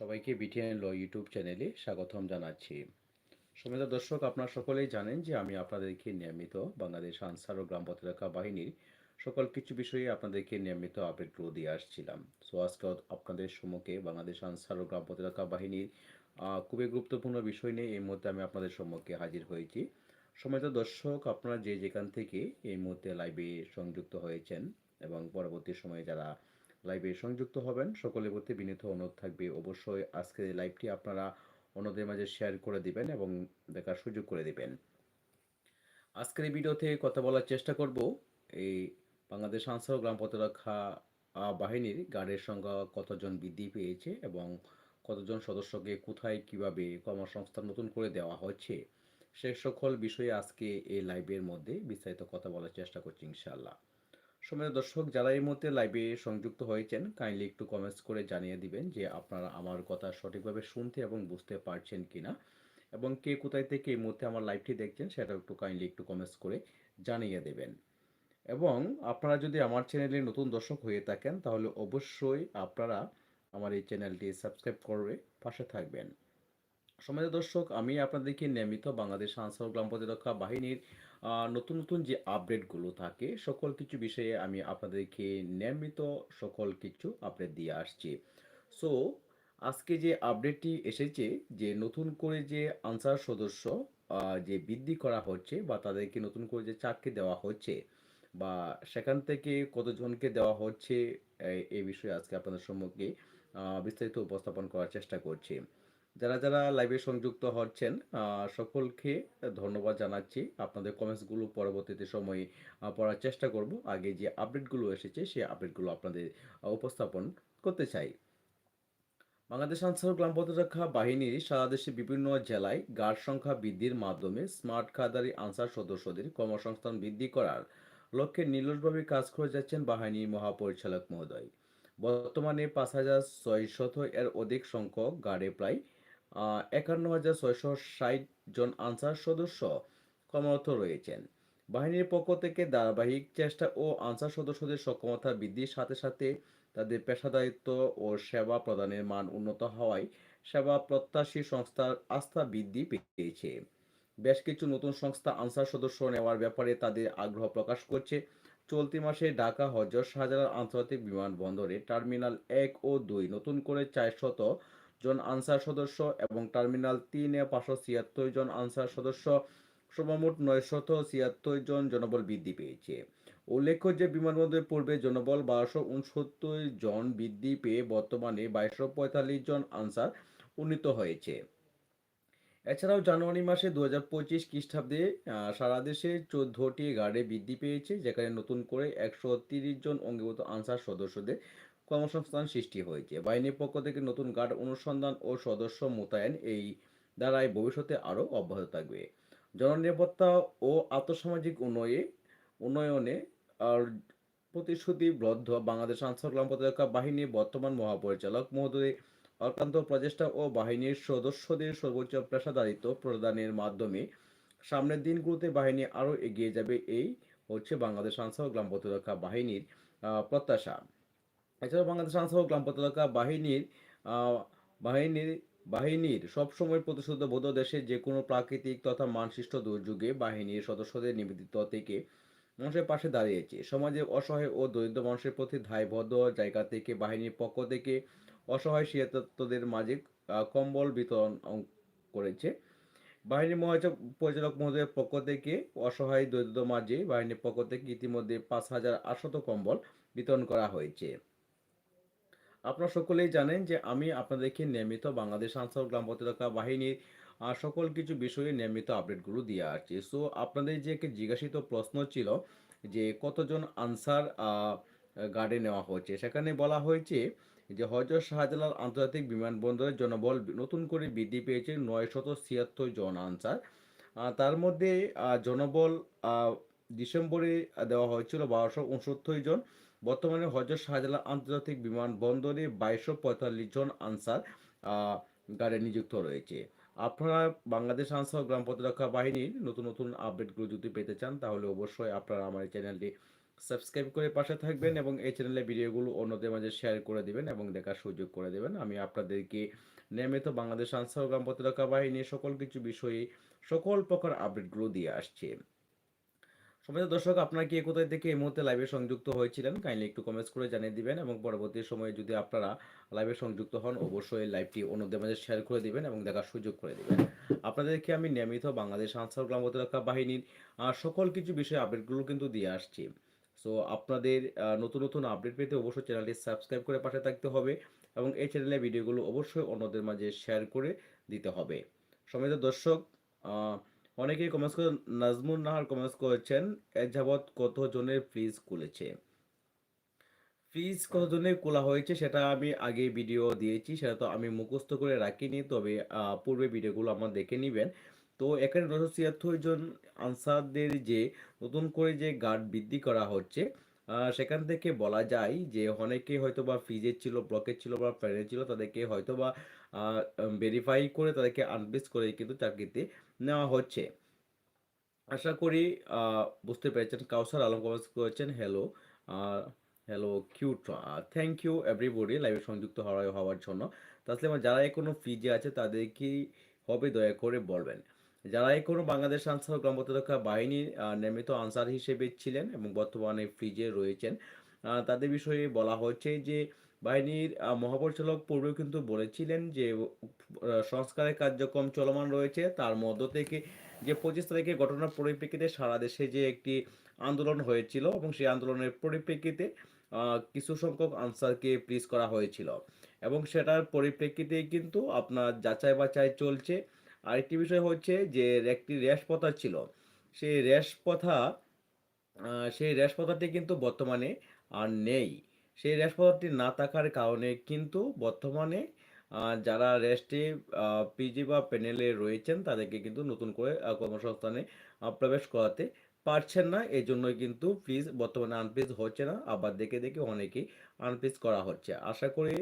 সবাইকে বিটিএন ল ইউটিউব চ্যানেলে স্বাগতম জানাচ্ছি। সমিত দর্শক, আপনারা সকলেই জানেন যে আমি আপনাদেরকে নিয়মিত বাংলাদেশ আনসার ও গ্রাম প্রতিরক্ষা বাহিনীর সকল কিছু বিষয়ে আপনাদেরকে নিয়মিত আপডেটগুলো দিয়ে আসছিলাম। সো আজকে আপনাদের সম্মুখে বাংলাদেশ আনসার ও গ্রাম প্রতিরক্ষা বাহিনীর খুবই গুরুত্বপূর্ণ বিষয় নিয়ে এই মুহূর্তে আমি আপনাদের সম্মুখে হাজির হয়েছি। সমিত দর্শক, আপনারা যে যেখান থেকে এই মুহূর্তে লাইভে সংযুক্ত হয়েছেন এবং পরবর্তী সময়ে যারা লাইভে সংযুক্ত হবেন। সকলের প্রতি বিনীত অনুরোধ থাকবে। অবশ্যই আজকের এই লাইভটি আপনারা অন্যদের মাঝে শেয়ার করে দিবেন এবং দেখার সুযোগ করে দিবেন। আজকের এই ভিডিওতে কথা বলার চেষ্টা করব এই বাংলাদেশ আনসার গ্রাম প্রতিরক্ষা বাহিনীর গার্ডের সংখ্যা কতজন বৃদ্ধি পেয়েছে এবং কতজন সদস্যকে কোথায় কীভাবে কর্মসংস্থান নতুন করে দেওয়া হচ্ছে সে সকল বিষয়ে আজকে এই লাইভের মধ্যে বিস্তারিত কথা বলার চেষ্টা করছি ইনশাআল্লাহ। সময় দর্শক, যারা এই মুহূর্তে লাইভে সংযুক্ত হয়েছেন কাইন্ডলি একটু কমেন্টস করে জানিয়ে দিবেন যে আপনারা আমার কথা সঠিকভাবে শুনতে এবং বুঝতে পারছেন কিনা এবং কে কোথায় থেকে এই মুহূর্তে আমার লাইভটি দেখছেন সেটা একটু কাইন্ডলি একটু কমেন্টস করে জানিয়ে দেবেন। এবং আপনারা যদি আমার চ্যানেলে নতুন দর্শক হয়ে থাকেন, তাহলে অবশ্যই আপনারা আমার এই চ্যানেলটি সাবস্ক্রাইব করে পাশে থাকবেন। সময় দর্শক, আমি আপনাদেরকে নিয়মিত বাংলাদেশ আনসার গ্রাম প্রতিরক্ষা বাহিনীর নতুন নতুন যে আপডেটগুলো থাকে, সকল কিছু বিষয়ে আমি আপনাদেরকে নিয়মিত সকল কিছু আপডেট দিয়ে আসছি। সো আজকে যে আপডেটটি এসেছে, যে নতুন করে যে আনসার সদস্য যে বৃদ্ধি করা হচ্ছে বা তাদেরকে নতুন করে যে চাকরি দেওয়া হচ্ছে বা সেখান থেকে কতজনকে দেওয়া হচ্ছে এই বিষয়ে আজকে আপনাদের সম্মুখে বিস্তারিত উপস্থাপন করার চেষ্টা করছি। যারা যারা লাইভে সংযুক্ত হচ্ছেন সকলকে ধন্যবাদ জানাচ্ছি। আপনাদের কমেন্টসগুলো পরবর্তীতে সময়ে পড়ার চেষ্টা করব। আগে যে আপডেটগুলো এসেছে, সেই আপডেটগুলো আপনাদের উপস্থাপন করতে চাই। বাংলাদেশ আনসার গ্রাম প্রতিরক্ষা বাহিনীর সারা দেশে বিভিন্ন জেলায় গার্ড সংখ্যা বৃদ্ধির মাধ্যমে স্মার্ট খাদারি আনসার সদস্যদের কর্মসংস্থান বৃদ্ধি করার লক্ষ্যে নির্লসভাবে কাজ করে যাচ্ছেন বাহিনীর মহাপরিচালক মহোদয়। বর্তমানে পাঁচ হাজার ছয়শত এর অধিক সংখ্যক গার্ডে প্রায় একান্ন হাজার ছয়শো ষাট জন আনসার সদস্য কর্মরত রয়েছেন। বাহিনীর পক্ষ থেকে ধারাবাহিক চেষ্টা ও আনসার সদস্যদের সক্ষমতা বৃদ্ধির সাথে সাথে তাদের পেশাদারিত্ব ও সেবা প্রদানের মান উন্নত হওয়ায় সেবা প্রত্যাশী সংস্থার আস্থা বৃদ্ধি পেয়েছে। বেশ কিছু নতুন সংস্থা আনসার সদস্য নেওয়ার ব্যাপারে তাদের আগ্রহ প্রকাশ করছে। চলতি মাসে ঢাকা, হজরত শাহজালাল আন্তর্জাতিক বিমানবন্দরে টার্মিনাল এক ও দুই নতুন করে চারশত জন আনসার সদস্য এবং টার্মিনাল তিনে পাঁচশো ছিয়াত্তর জন আনসার সদস্য। সর্বমোট নয়শত ছিয়াত্তর জন জনবল বৃদ্ধি পেয়েছে। উল্লেখ্য যে বিমানবন্দরের পূর্বে জনবল বারোশো উনসত্তর জন বৃদ্ধি পেয়ে বর্তমানে বাইশশো পঁয়তাল্লিশ জন আনসার উন্নীত হয়েছে। এছাড়াও জানুয়ারি মাসে দু হাজার পঁচিশ খ্রিস্টাব্দে সারা দেশে চোদ্দটি গার্ডে বৃদ্ধি পেয়েছে, যেখানে নতুন করে একশো তিরিশ জন অঙ্গীভূত আনসার সদস্যদের কর্মসংস্থান সৃষ্টি হয়েছে। বাহিনীর পক্ষ থেকে নতুন গার্ড অনুসন্ধান ও সদস্য মোতায়েন এই দ্বারাই ভবিষ্যতে আরও অব্যাহত থাকবে। জননিরাপত্তা ও আর্থসামাজিক উন্নয়ে, উন্নয়নে আর প্রতিশ্রুতিবদ্ধ বাংলাদেশ গ্রাম প্রতিরক্ষা বাহিনীর বর্তমান মহাপরিচালক মহোদয় অক্লান্ত প্রচেষ্টা ও বাহিনীর সদস্যদের সর্বোচ্চ পেশাদারিত্ব প্রদানের মাধ্যমে সামনের দিনগুলোতে বাহিনী আরও এগিয়ে যাবে, এই হচ্ছে বাংলাদেশ আনসার গ্রাম প্রতিরক্ষা বাহিনীর প্রত্যাশা। এছাড়া বাংলাদেশ আনসার গ্রাম প্রতিরক্ষা বাহিনীর বাহিনীর বাহিনীর সবসময় প্রতিশ্রুতিবদ্ধ দেশে যে কোনো প্রাকৃতিক তথা মানসিষ্ট দুর্যোগে বাহিনীর সদস্যদের নিবেদিত থেকে মানুষের পাশে দাঁড়িয়েছে। সমাজে অসহায় ও দরিদ্র মানুষের প্রতি দায়বদ্ধ জায়গা থেকে, বাহিনীর পক্ষ থেকে অসহায় শীতার্তদের মাঝে কম্বল বিতরণ করেছে। বাহিনীর মহাচাপ পরিচালক মহোদয়ের পক্ষ থেকে অসহায় দরিদ্র মাঝে, বাহিনীর পক্ষ থেকে ইতিমধ্যে পাঁচ হাজার আটশত কম্বল বিতরণ করা হয়েছে। আপনারা সকলেই জানেন যে আমি আপনাদেরকে নিয়মিত বাংলাদেশ আনসার গ্রাম প্রতিরক্ষা বাহিনীর সকল কিছু বিষয়ে নিয়মিত আপডেটগুলো দিয়ে আসছি। সো আপনাদের যে একটি জিজ্ঞাসিত প্রশ্ন ছিল যে কতজন আনসার গার্ডে নেওয়া হয়েছে? সেখানে বলা হয়েছে যে হজরত শাহজালাল আন্তর্জাতিক বিমানবন্দরের জনবল নতুন করে বৃদ্ধি পেয়েছে নয়শত ছিয়াত্তর জন আনসার। তার মধ্যে জনবল ডিসেম্বরে দেওয়া হয়েছিল বারোশো উনসত্তর জন। বর্তমানে হজরত শাহজালাল আন্তর্জাতিক বিমানবন্দরে বাইশশো পঁয়তাল্লিশ জন আনসার গার্ডে নিযুক্ত রয়েছে। আপনারা বাংলাদেশ আনসার গ্রাম প্রতিরক্ষা বাহিনীর নতুন নতুন আপডেটগুলো যদি পেতে চান, তাহলে অবশ্যই আপনারা আমার এই চ্যানেলটি সাবস্ক্রাইব করে পাশে থাকবেন এবং এই চ্যানেলে ভিডিওগুলো অন্যদের মাঝে শেয়ার করে দেবেন এবং দেখার সুযোগ করে দেবেন। আমি আপনাদেরকে নিয়মিত বাংলাদেশ আনসার গ্রাম প্রতিরক্ষা বাহিনীর সকল কিছু বিষয়ে সকল প্রকার আপডেটগুলো দিয়ে আসছে। সময় দর্শক, আপনারা কি কোথায় থেকে এই মুহূর্তে লাইভে সংযুক্ত হয়েছিলেন? কাইন্ডলি একটু কমেন্টস করে জানিয়ে দিবেন এবং পরবর্তী সময়ে যদি আপনারা লাইভে সংযুক্ত হন, অবশ্যই লাইভটি অন্যদের মাঝে শেয়ার করে দিবেন এবং দেখার সুযোগ করে দিবেন। আপনাদেরকে আমি নিয়মিত বাংলাদেশ আনসার গ্রাম প্রতিরক্ষা বাহিনীর সকল কিছু বিষয়ে আপডেটগুলো কিন্তু দিয়ে আসছি। সো আপনাদের নতুন নতুন আপডেট পেতে অবশ্যই চ্যানেলটি সাবস্ক্রাইব করে পাশে থাকতে হবে এবং এই চ্যানেলে ভিডিওগুলো অবশ্যই অন্যদের মাঝে শেয়ার করে দিতে হবে। সময় দর্শক অনেকেই কমেন্টস করে নাজমুন নাহার কমেন্টস করেছেন যাবৎ কতজনের ফ্রিজ খুলেছে? ফ্রিজ কতজনের খোলা হয়েছে সেটা আমি আগে ভিডিও দিয়েছি, সেটা তো আমি মুখস্থ করে রাখিনি, তবে পূর্বে ভিডিওগুলো আমার দেখে নেবেন। তো এখানে নশো ছিয়াত্তর জন আনসারদের যে নতুন করে যে গার্ড বৃদ্ধি করা হচ্ছে সেখান থেকে বলা যায় যে অনেকে হয়তো বা ফ্রিজের ছিল ব্লকের ছিল বা ফ্যানের ছিল, তাদেরকে হয়তো বা ভেরিফাই করে তাদেরকে আনবেস করে কিন্তু চাকরিতে নেওয়া হচ্ছে। আশা করি বুঝতে পেরেছেন। কাউসার আলম কমেন্টস করেছেন hello hello cute thank you everybody লাইভে সংযুক্ত হওয়ার হওয়ার জন্য। তাহলে যারা এখনও ফ্রিজে আছে তাদেরকে হবে দয়া করে বলবেন। যারা কোনো বাংলাদেশ আনসার ও গ্রাম প্রতিরক্ষা বাহিনীর আহ, নিয়মিত আনসার হিসেবে ছিলেন এবং বর্তমানে ফ্রিজে রয়েছেন। তাদের বিষয়ে বলা হচ্ছে যে বাহিনীর মহাপরিচালক পূর্বেও কিন্তু বলেছিলেন যে সংস্কারের কার্যক্রম চলমান রয়েছে। তার মধ্য থেকে যে পঁচিশ তারিখে ঘটনার পরিপ্রেক্ষিতে সারা দেশে যে একটি আন্দোলন হয়েছিল এবং সেই আন্দোলনের পরিপ্রেক্ষিতে কিছু সংখ্যক আনসারকে প্রিজ করা হয়েছিল। এবং সেটার পরিপ্রেক্ষিতে কিন্তু আপনার যাচাই বাছাই চলছে। আরেকটি বিষয় হচ্ছে যে, একটি র্যাশ প্রথা ছিল। সেই র্যাশ প্রথা সেই র্যাশ প্রথাটি কিন্তু বর্তমানে আর নেই। সেই র্যাশ প্রথাটি না থাকার কারণে কিন্তু বর্তমানে যারা রেস্টে পিজি বা প্যানেলে রয়েছেন, তাদেরকে কিন্তু নতুন করে কর্মসংস্থানে প্রবেশ করাতে পারছেন না। এই জন্যই কিন্তু ফিজ বর্তমানে আনপিস হচ্ছে না। আবার দেখে দেখে অনেকেই আনপিস করা হচ্ছে। আশা করি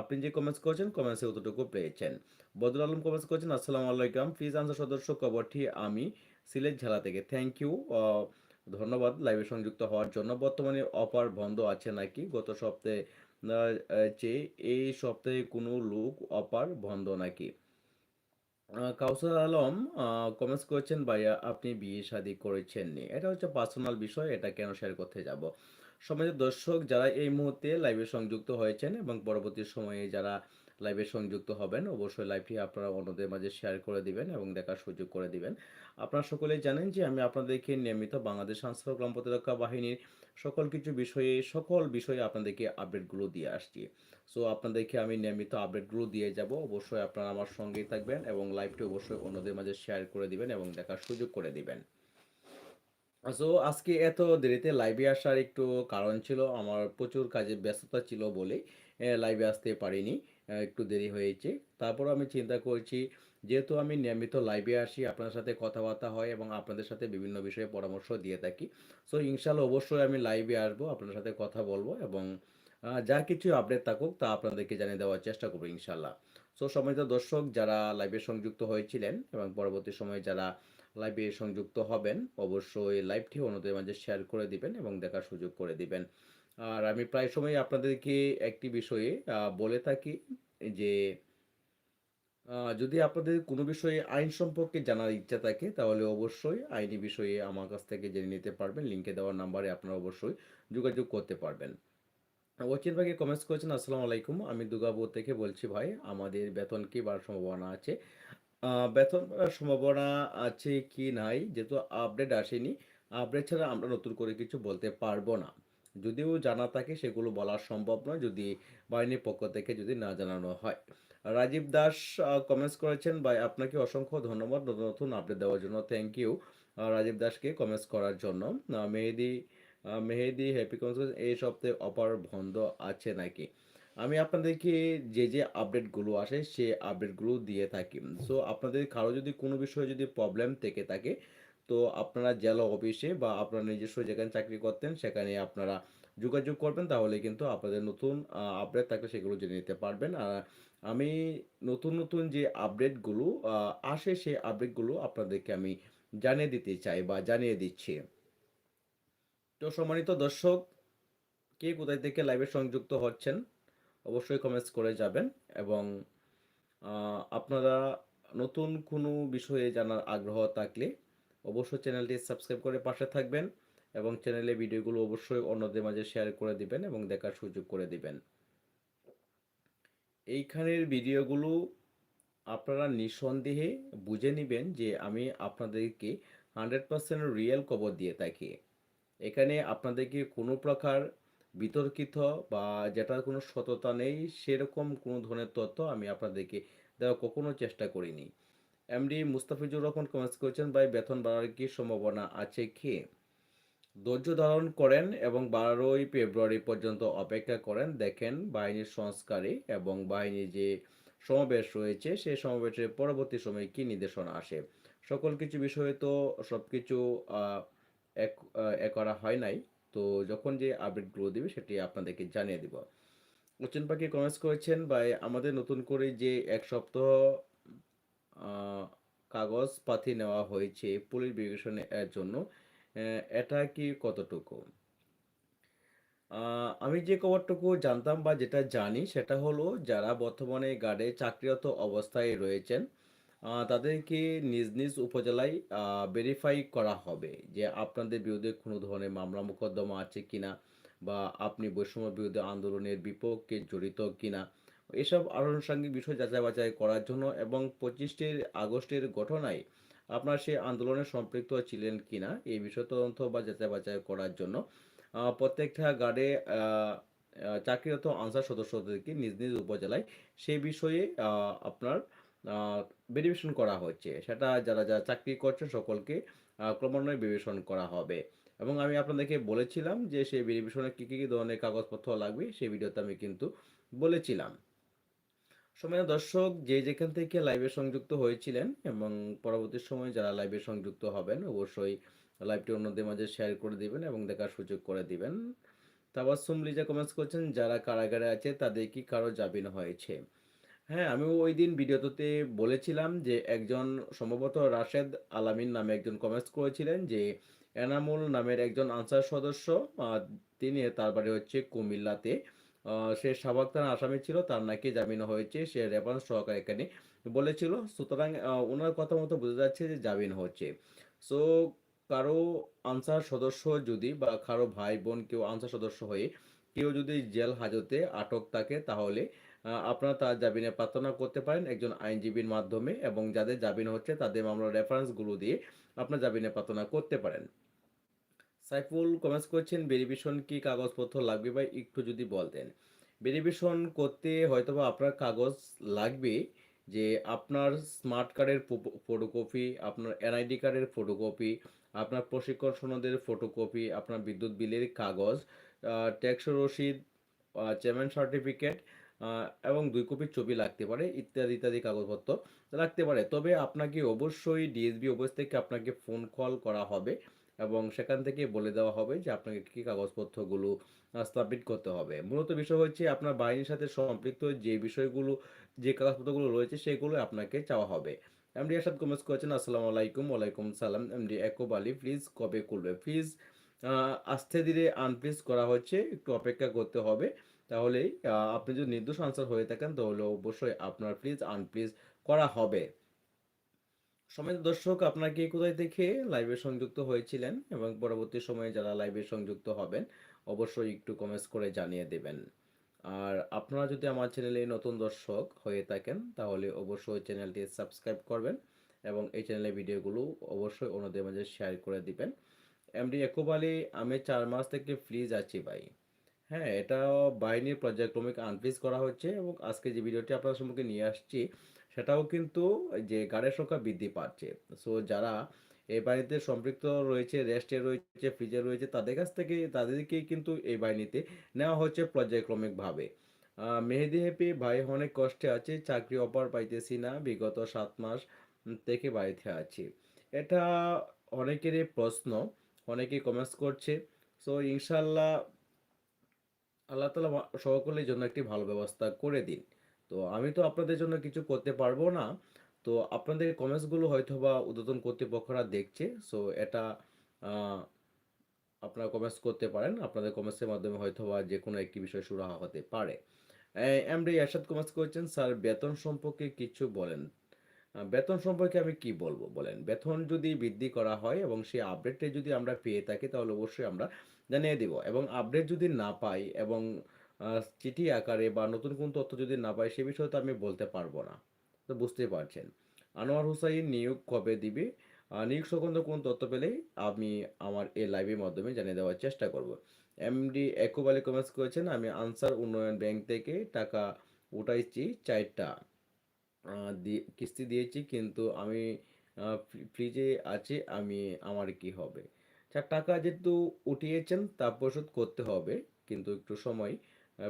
আপনি যে কমেন্টস করেছেন কমেন্টসে অতটুকু পেয়েছেন। বদরুল আলম কমেন্টস করেছেন, আসসালামু আলাইকুম। ফিজ আনসার সদস্য কবরটি আমি সিলেট জেলা থেকে। থ্যাংক ইউ ধন্যবাদ লাইভে সংযুক্ত হওয়ার জন্য। বর্তমানে অফার বন্ধ আছে নাকি? গত সপ্তাহে চেয়ে এই সপ্তাহে কোনো লোক অফার বন্ধ নাকি? কাউসার আলম কমেন্টস করেছেন, ভাইয়া, আপনি বিয়ে শাদী করেছেন নি এটা হচ্ছে পার্সোনাল বিষয়, এটা কেন শেয়ার করতে যাব? সমাজের দর্শক যারা এই মুহূর্তে লাইভে সংযুক্ত হয়েছেন এবং পরবর্তী সময়ে যারা লাইভে সংযুক্ত হবেন, অবশ্যই লাইভটি আপনারা অন্যদের মাঝে শেয়ার করে দিবেন এবং দেখার সুযোগ করে দিবেন। আপনারা সকলেই জানেন যে আমি আপনাদেরকে নিয়মিত বাংলাদেশ গ্রাম প্রতিরক্ষা বাহিনীর সকল কিছু বিষয়ে, সকল বিষয়ে আপনাদেরকে আপডেটগুলো দিয়ে আসছি। সো আপনাদেরকে আমি নিয়মিত আপডেটগুলো দিয়ে যাব। অবশ্যই আপনারা আমার সঙ্গেই থাকবেন এবং লাইভটি অবশ্যই অন্যদের মাঝে শেয়ার করে দিবেন এবং দেখার সুযোগ করে দিবেন। সো আজকে এত দেরিতে লাইভে আসার একটু কারণ ছিল, আমার প্রচুর কাজে ব্যস্ততা ছিল বলেই লাইভে আসতে পারিনি একটু দেরি হয়েছে। তারপর আমি চিন্তা করছি, যেহেতু আমি নিয়মিত লাইভে আসি, আপনার সাথে কথাবার্তা হয় এবং আপনাদের সাথে বিভিন্ন বিষয়ে পরামর্শ দিয়ে থাকি। সো ইনশাল্লাহ অবশ্যই আমি লাইভে আসব আপনার সাথে কথা বলব এবং যা কিছু আপডেট থাকুক তা আপনাদেরকে জানিয়ে দেওয়ার চেষ্টা করব ইনশাল্লাহ। সো সম্মানিত দর্শক, যারা লাইভে সংযুক্ত হয়েছিলেন এবং পরবর্তী সময়ে যারা লাইভে সংযুক্ত হবেন, অবশ্যই লাইভটি অন্যদের মাঝে শেয়ার করে দিবেন এবং দেখার সুযোগ করে দিবেন। আর আমি প্রায় সময় আপনাদেরকে একটি বিষয়ে বলে থাকি যে যদি আপনাদের কোনো বিষয়ে আইন সম্পর্কে জানার ইচ্ছা থাকে, তাহলে অবশ্যই আইনি বিষয়ে আমার কাছ থেকে জেনে নিতে পারবেন। লিঙ্কে দেওয়ার নাম্বারে আপনারা অবশ্যই যোগাযোগ করতে পারবেন। ওচিন ভাইকে কমেন্টস করেছেন, আসসালামু আলাইকুম, আমি দুর্গাপুর থেকে বলছি ভাই, আমাদের বেতন কি বাড়ার সম্ভাবনা আছে? বেতন বাড়ার সম্ভাবনা আছে কি নাই যেহেতু আপডেট আসেনি। আপডেট ছাড়া আমরা নতুন করে কিছু বলতে পারব না। যদিও জানা থাকে সেগুলো বলা সম্ভব নয়, যদি বাহিনীর পক্ষ থেকে যদি না জানানো হয়। রাজীব দাস কমেন্টস করেছেন, ভাই, আপনাকে অসংখ্য ধন্যবাদ নতুন নতুন আপডেট দেওয়ার জন্য। থ্যাংক ইউ রাজীব দাসকে কমেন্টস করার জন্য। মেহেদি মেহেদি হ্যাপি কমেন্টস এই সপ্তাহে অপার বন্ধ আছে নাকি? আমি আপনাদেরকে যে যে আপডেটগুলো আসে, সে আপডেটগুলো দিয়ে থাকি। সো আপনাদের কারও যদি কোনো বিষয়ে যদি প্রবলেম থেকে থাকে, তো আপনারা জেলা অফিসে বা আপনারা নিজস্ব যেখানে চাকরি করতেন, সেখানে আপনারা যোগাযোগ করবেন। তাহলে কিন্তু আপনাদের নতুন আপডেট থাকলে সেগুলো জেনে নিতে পারবেন। আর আমি নতুন নতুন যে আপডেটগুলো আসে সেই আপডেটগুলো আপনাদেরকে আমি জানিয়ে দিতে চাই বা জানিয়ে দিচ্ছি। তো সম্মানিত দর্শক, কে কোথায় থেকে লাইভে সংযুক্ত হচ্ছেন? অবশ্যই কমেন্টস করে যাবেন এবং আপনারা নতুন কোনো বিষয়ে জানার আগ্রহ থাকলে অবশ্যই চ্যানেলটি সাবস্ক্রাইব করে পাশে থাকবেন এবং চ্যানেলে ভিডিওগুলো অবশ্যই অন্যদের মাঝে শেয়ার করে দিবেন এবং দেখার সুযোগ করে দিবেন। এইখানের ভিডিওগুলো আপনারা নিঃসন্দেহে বুঝে নেবেন যে আমি আপনাদেরকে হান্ড্রেড পার্সেন্ট রিয়েল খবর দিয়ে থাকি। এখানে আপনাদেরকে কোনো প্রকার বিতর্কিত বা যেটার কোনো সততা নেই, সেরকম কোনো ধরনের তথ্য আমি আপনাদেরকে দেওয়া কখনো চেষ্টা করিনি। এমডি মুস্তাফিজুর রহমান কমেন্টস করেছেন, ভাই, বেতন বাড়ার কি সম্ভাবনা আছে কি? ধৈর্য ধারণ করেন এবং বারোই ফেব্রুয়ারি পর্যন্ত অপেক্ষা করেন। দেখেন বাহিনীর সংস্কারে এবং বাহিনীর যে সমাবেশ রয়েছে, সেই সমাবেশের পরবর্তী সময়ে কি নির্দেশনা আসে? সকল কিছু বিষয়ে তো সব কিছু এক করা হয় নাই। তো যখন যে আপডেটগুলো দিবে সেটি আপনাদেরকে জানিয়ে দিব। উচ্চন পাখি কমেন্টস করেছেন ভাই আমাদের নতুন করে যে এক সপ্তাহ কাগজ পাতি নেওয়া হয়েছে পুলিশ বিবেচনার জন্য আহ, এটা কি কতটুকু? আমি যে খবরটুকু জানতাম বা যেটা জানি সেটা হলো যারা বর্তমানে গার্ডে চাকরিরত অবস্থায় রয়েছেন তাদেরকে নিজ নিজ উপজেলায় ভেরিফাই করা হবে যে আপনাদের বিরুদ্ধে কোনো ধরনের মামলা মোকদ্দমা আছে কিনা বা আপনি বৈষম্য বিরুদ্ধে আন্দোলনের বিপক্ষে জড়িত কিনা। এসব আনুষঙ্গিক বিষয় যাচাই বাছাই করার জন্য এবং পঁচিশে আগস্টের ঘটনায় আপনার সেই আন্দোলনে সম্পৃক্ত ছিলেন কিনা এই বিষয় তদন্ত বা যাচাই বাছাই করার জন্য প্রত্যেকটা গার্ডে চাকরিরত আনসার সদস্যদেরকে নিজ নিজ উপজেলায় সেই বিষয়ে আপনার ভেরিফিকেশন করা হচ্ছে। সেটা যারা যারা চাকরি করছেন সকলকে ক্রমান্বয়ে বিবেচন করা হবে। এবং আমি আপনাদেরকে বলেছিলাম যে, সেই ভেরিফিকেশনে কী কী ধরনের কাগজপত্র লাগবে, সেই ভিডিওতে আমি কিন্তু বলেছিলাম। সময় দর্শক, যে যেখান থেকে লাইভে সংযুক্ত হয়েছিলেন এবং পরবর্তী সময়ে যারা লাইভে সংযুক্ত হবেন, অবশ্যই লাইভটি অন্যদের মাঝে শেয়ার করে দিবেন এবং দেখার সুযোগ করে দিবেন। তাবাসুম লিজা কমেন্টস করছেন, যারা কারাগারে আছে, তাদের কি কারও জামিন হয়েছে? হ্যাঁ আমি ওই দিন ভিডিওতে বলেছিলাম যে একজন সম্ভবত রাশেদ আলামিন নামে একজন কমেন্টস করেছিলেন যে এনামুল নামের একজন আনসার সদস্য তিনি তার বাড়ি হচ্ছে কুমিল্লাতে। সে সাবাক থানা আসামি ছিল, তার নাকি জামিন হয়েছে, সে রেফারেন্স সহকারে এখানে বলেছিল। সুতরাং ওনার কথা মতো বোঝা যাচ্ছে যে জামিন হচ্ছে সো, কারও আনসার সদস্য যদি বা কারও ভাই বোন কেউ আনসার সদস্য হয়ে কেউ যদি জেল হাজতে আটক থাকে তাহলে আপনারা তার জামিনে প্রার্থনা করতে পারেন একজন আইনজীবীর মাধ্যমে এবং যাদের জামিন হচ্ছে তাদের মামলার রেফারেন্সগুলো দিয়ে আপনার জামিনে প্রার্থনা করতে পারেন। সাইফুল কমেন্টস করছেন ভেরিফিকেশন কি কাগজপত্র লাগবে বা একটু যদি বলতেন। ভেরিফিকেশন করতে হয়তোবা আপনার কাগজ লাগবে যে আপনার স্মার্ট কার্ডের ফটোকপি আপনার এনআইডি কার্ডের ফটোকপি আপনার প্রশিক্ষণ সনদের ফটোকপি আপনার বিদ্যুৎ বিলের কাগজ ট্যাক্স রসিদ চেয়ারম্যান সার্টিফিকেট এবং দুই কপি ছবি লাগতে পারে, ইত্যাদি ইত্যাদি কাগজপত্র লাগতে পারে। তবে আপনাকে অবশ্যই ডিএসবি অফিস থেকে আপনাকে ফোন কল করা হবে এবং সেখান থেকে বলে দেওয়া হবে যে আপনাকে কী কাগজপত্রগুলো সাবমিট করতে হবে। মূলত বিষয় হচ্ছে আপনার বাহিনীর সাথে সম্পৃক্ত যে বিষয়গুলো, যে কাগজপত্রগুলো রয়েছে সেগুলো আপনাকে চাওয়া হবে। এমডি আসাদ কমেন্টস করেছেন, আসসালামু আলাইকুম, ওয়ালাইকুম সালাম। এমডি একব আলী প্লিজ কবে করবে প্লিজ আস্তে ধীরে আনপ্লিজ করা হচ্ছে, একটু অপেক্ষা করতে হবে। তাহলেই আহ, আপনি যদি নির্দোষ আনসার হয়ে থাকেন তাহলে অবশ্যই আপনার প্লিজ আনপ্লিজ করা হবে। সময় দর্শক আপনার কি কোথায় দেখে লাইভে সংযুক্ত হয়েছিলেন? এবং পরবর্তী সময়ে যারা লাইভে সংযুক্ত হবেন অবশ্যই একটু কমেন্টস করে জানিয়ে দেবেন। আর আপনারা যদি আমার চ্যানেলে নতুন দর্শক হয়ে থাকেন তাহলে অবশ্যই চ্যানেলটি সাবস্ক্রাইব করবেন এবং এই চ্যানেলের ভিডিওগুলো অবশ্যই অন্যদের মাঝে শেয়ার করে দিবেন। এমডি একুব আলী আমি চার মাস থেকে ফ্রিজ আছি ভাই। হ্যাঁ এটা বাহিনীর পর্যায়ক্রমিক আনফ্রিজ করা হচ্ছে এবং আজকে যে ভিডিওটি আপনার সম্মুখে নিয়ে আসছি, সেটাও কিন্তু যে গাড়ির সংখ্যা বৃদ্ধি পাচ্ছে। সো যারা এই বাহিনীতে সম্পৃক্ত রয়েছে রেস্টে রয়েছে ফ্রিজে রয়েছে, তাদের কাছ থেকে, তাদেরকেই কিন্তু এই বাহিনীতে নেওয়া হচ্ছে পর্যায়ক্রমিকভাবে মেহেদি হ্যাপি ভাই অনেক কষ্টে আছে, চাকরি অপার পাইতেছি না, বিগত সাত মাস থেকে বাড়িতে আছি। এটা অনেকেরই প্রশ্ন, অনেকেই কমেন্টস করছে। সো ইনশাল্লাহ আল্লাহ তালা সকলের জন্য একটি ভালো ব্যবস্থা করে দিন। তো আমি তো আপনাদের জন্য কিছু করতে পারব না। তো আপনাদের কমেন্টসগুলো হয়তো বা উদ্বোধন কর্তৃপক্ষরা দেখছে। সো এটা আপনারা কমেন্টস করতে পারেন। আপনাদের কমেন্টসের মাধ্যমে হয়তো বা যে কোনো একটি বিষয় সুরাহা হতে পারে। এমডি এরশাদ কমেন্টস করেছেন, স্যার, বেতন সম্পর্কে কিছু বলেন। বেতন সম্পর্কে আমি কি বলব বলেন? বেতন যদি বৃদ্ধি করা হয় এবং সেই আপডেটটা যদি আমরা পেয়ে থাকি, তাহলে অবশ্যই আমরা জানিয়ে দিব। এবং আপডেট যদি না পাই এবং চিঠি আকারে বা নতুন কোন তথ্য যদি না পাই, সে বিষয়ে তো আমি বলতে পারব না। তো বুঝতেই পারছেন। আনোয়ার হুসাইন নিয়োগ কবে দিবে? নিয়োগ সংক্রান্ত কোন তথ্য পেলেই আমি আমার এই লাইভের মাধ্যমে জানিয়ে দেওয়ার চেষ্টা করব। এমডি একুব আলী কমেন্টস করেছেন, আমি আনসার উন্নয়ন ব্যাংক থেকে টাকা উঠাইছি চারটা। কিস্তি দিয়েছি, কিন্তু আমি ফ্রিজে আছি, আমি, আমার কি হবে? চার টাকা যেহেতু উঠিয়েছেন, তা পরিশোধ করতে হবে। কিন্তু একটু সময়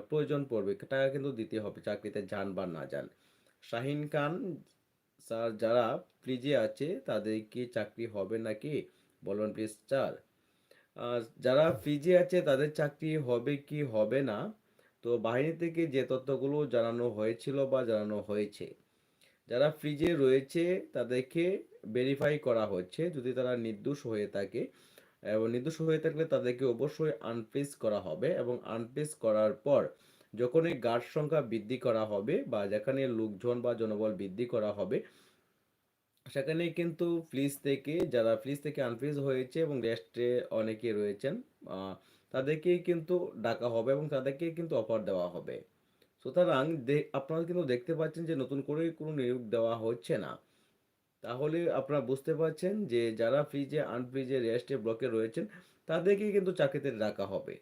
প্রয়োজন পড়বে। টাকা কিন্তু দিতে হবে, চাকরিতে যান বা না যান। শাহিন খান, স্যার যারা ফ্রিজে আছে, তাদের কি চাকরি হবে নাকি? বলুন প্লিজ, স্যার। যারা ফ্রিজে আছে, তাদের চাকরি হবে কি হবে না? তো বাহিনী থেকে যে তথ্যগুলো জানানো হয়েছিল বা জানানো হয়েছে, যারা ফ্রিজে রয়েছে, তাদেরকে ভেরিফাই করা হচ্ছে। যদি তারা নির্দোষ হয়ে থাকে নির্দোষ হয়ে থাকলে তাদেরকে অবশ্যই আনফ্রিজ করা হবে এবং আনফ্রিজ করার পর যখন এই গার্ড সংখ্যা বৃদ্ধি করা হবে বা যেখানে লোকজন বা জনবল বৃদ্ধি করা হবে সেখানে কিন্তু ফ্রিজ থেকে, যারা ফ্রিজ থেকে আনফ্রিজ হয়েছে এবং রেস্টে অনেকে রয়েছেন তাদেরকে কিন্তু ডাকা হবে এবং তাদেরকে কিন্তু অফার দেওয়া হবে। সুতরাং আপনারা কিন্তু দেখতে পাচ্ছেন যে নতুন করে কোনো নিয়োগ দেওয়া হচ্ছে না। তাহলে আপনারা বুঝতে পারছেন যে যারা ফ্রিজে আনফ্রিজে রেস্টে ব্লকে রয়েছেন তাদেরকে কিন্তু চাকরিতে রাখা হবে।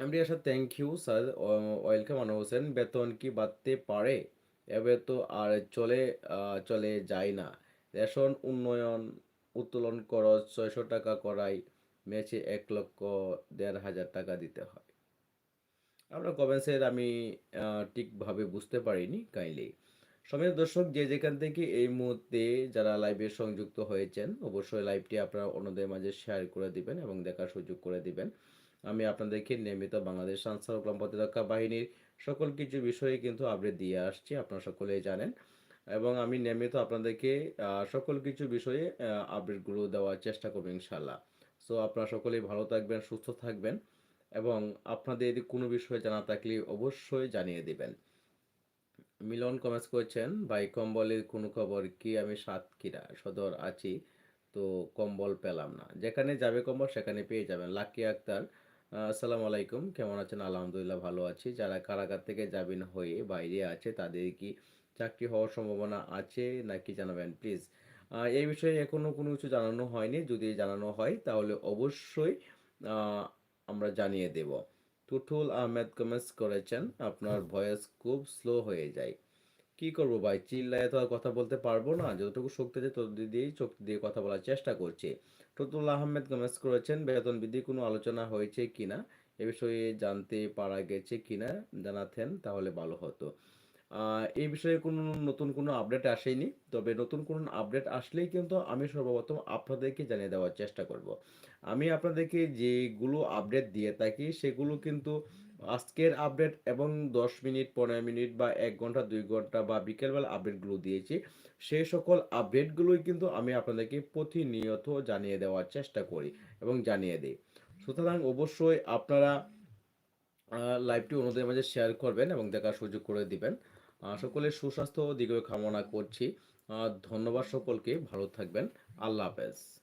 MD Asad thank you sir welcome Anwar Hossain. বেতন কি বাড়তে পারে? এভাবে তো আর চলে চলে যায় না। রেশন উন্নয়ন, উত্তোলন খরচ ছয়শো টাকা করাই ম্যাচে এক লক্ষ দেড় হাজার টাকা দিতে হয়। আপনার কমেন্টসের আমি ঠিকভাবে বুঝতে পারিনি, কাইন্ডলি। সময় দর্শক, যে যেখান থেকে এই মুহূর্তে যারা লাইভে সংযুক্ত হয়েছেন, অবশ্যই লাইভটি আপনারা অন্যদের মাঝে শেয়ার করে দিবেন এবং দেখার সুযোগ করে দিবেন। আমি আপনাদেরকে নিয়মিত বাংলাদেশ আনসার গ্রাম প্রতিরক্ষা বাহিনীর সকল কিছু বিষয়ে কিন্তু আপডেট দিয়ে আসছি, আপনারা সকলেই জানেন। এবং আমি নিয়মিত আপনাদেরকে সকল কিছু বিষয়ে আপডেটগুলো দেওয়ার চেষ্টা করব ইনশাল্লাহ সো আপনারা সকলেই ভালো থাকবেন, সুস্থ থাকবেন এবং আপনাদের কোনো বিষয়ে জানা থাকলে অবশ্যই জানিয়ে দিবেন। মিলন কমেন্টস করেছেন, ভাই, কম্বলের কোনো খবর কি? আমি সাতক্ষীরা সদর আছি, তো কম্বল পেলাম না। যেখানে যাবে কম্বল, সেখানে পেয়ে যাবেন। লাকি আক্তার আসসালামু আলাইকুম, কেমন আছেন? আলহামদুলিল্লাহ, ভালো আছি। যারা কারাগার থেকে যাবেন হয়ে বাইরে আছে, তাদের কি চাকরি হওয়ার সম্ভাবনা আছে নাকি জানাবেন, প্লিজ? এই বিষয়ে এখনও কোনো কিছু জানানো হয়নি। যদি জানানো হয়, তাহলে অবশ্যই আমরা জানিয়ে দেব। টুটুল আহমেদ কমেন্টস করেছেন আপনার ভয়েস খুব স্লো হয়ে যায়। কি করব ভাই? চিল্লায় তো আর কথা বলতে পারব না। যতটুকু শক্তি আছে তত দিয়েই শক্তি দিয়ে কথা বলার চেষ্টা করছে। টুটুল আহমেদ কমেন্টস করেছেন বেতন বৃদ্ধি কোনো আলোচনা হয়েছে কিনা? এ বিষয়ে জানতে পারা গেছে কিনা? জানাতেন তাহলে ভালো হতো। এই বিষয়ে কোনো নতুন কোনো আপডেট আসেনি। তবে নতুন কোনো আপডেট আসলেই কিন্তু আমি সর্বপ্রথম আপনাদেরকে জানিয়ে দেওয়ার চেষ্টা করব। আমি আপনাদেরকে যেগুলো আপডেট দিয়ে থাকি, সেগুলো কিন্তু আজকের আপডেট এবং দশ মিনিট, পনেরো মিনিট বা এক ঘণ্টা, দুই ঘণ্টা বা বিকেলবেলা আপডেটগুলো দিয়েছি, সেই সকল আপডেটগুলোই কিন্তু আমি আপনাদেরকে প্রতিনিয়ত জানিয়ে দেওয়ার চেষ্টা করি এবং জানিয়ে দিই। সুতরাং অবশ্যই আপনারা লাইভটি অন্যদের মাঝে শেয়ার করবেন এবং দেখার সুযোগ করে দিবেন। সকলের সুস্বাস্থ্য দীর্ঘ কামনা করছি। ধন্যবাদ সকলকে ভালো থাকবেন। আল্লাহ হাফেজ।